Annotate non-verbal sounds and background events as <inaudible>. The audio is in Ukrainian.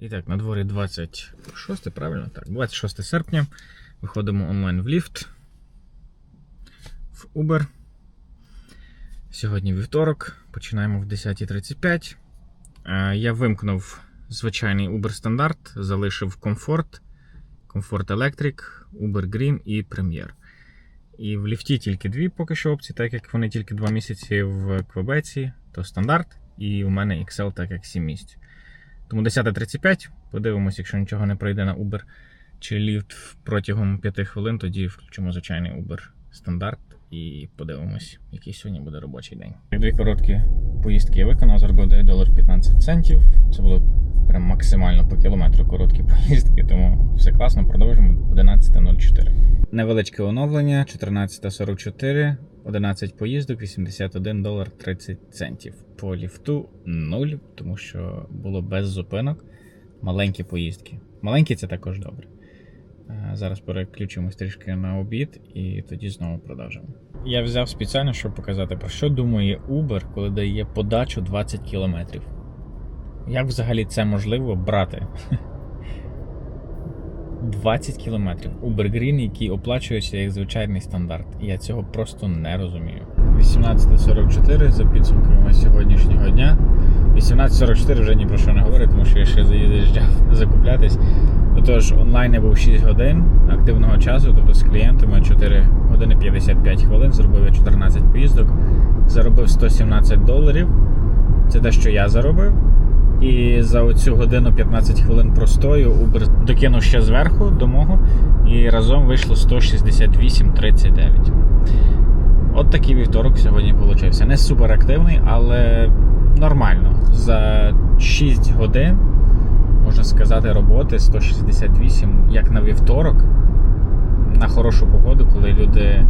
І так, на дворі 26, правильно? Так, 26 серпня. Виходимо онлайн в ліфт. В Uber. Сьогодні вівторок. Починаємо в 10.35. Е, Я вимкнув звичайний Uber стандарт, залишив комфорт, комфорт Electric, Uber Green і Premier. І в ліфті тільки дві поки що опції, так як вони тільки два місяці в Квебеці, то стандарт, і у мене XL, так як 7 місць. Тому 10.35, подивимось, якщо нічого не пройде на Uber чи ліфт протягом 5 хвилин, тоді включимо звичайний Uber стандарт і подивимось, який сьогодні буде робочий день. Дві короткі поїздки я виконав, заробив 9 доларів 15 центів. Це було прям максимально по кілометру короткі <laughs> поїздки, тому все класно, продовжимо 11.04. Невеличке оновлення 14.44, 11 поїздок, 81 долар 30 центів. По ліфту 0, тому що було без зупинок. Маленькі поїздки. Маленькі це також добре. Е, Зараз переключимось трішки на обід і тоді знову продовжимо. Я взяв спеціально, щоб показати, про що думає Uber, коли дає подачу 20 кілометрів. Як взагалі це можливо брати? 20 кілометрів. Uber Green, який оплачується як звичайний стандарт. Я цього просто не розумію. 18.44 за підсумками сьогоднішнього дня. 18.44 вже ні про що не говорить, тому що я ще заїжджав закуплятись. Отож, онлайн я був 6 годин активного часу, тобто з клієнтами 4 години 55 хвилин, зробив я 14 поїздок, заробив 117 доларів. Це те, що я заробив. І за оцю годину 15 хвилин простою Uber докинув ще зверху до мого, і разом вийшло 168,39. От такий вівторок сьогодні получився. Не супер активний, але нормально. За 6 годин, можна сказати, роботи 168, як на вівторок, на хорошу погоду, коли люди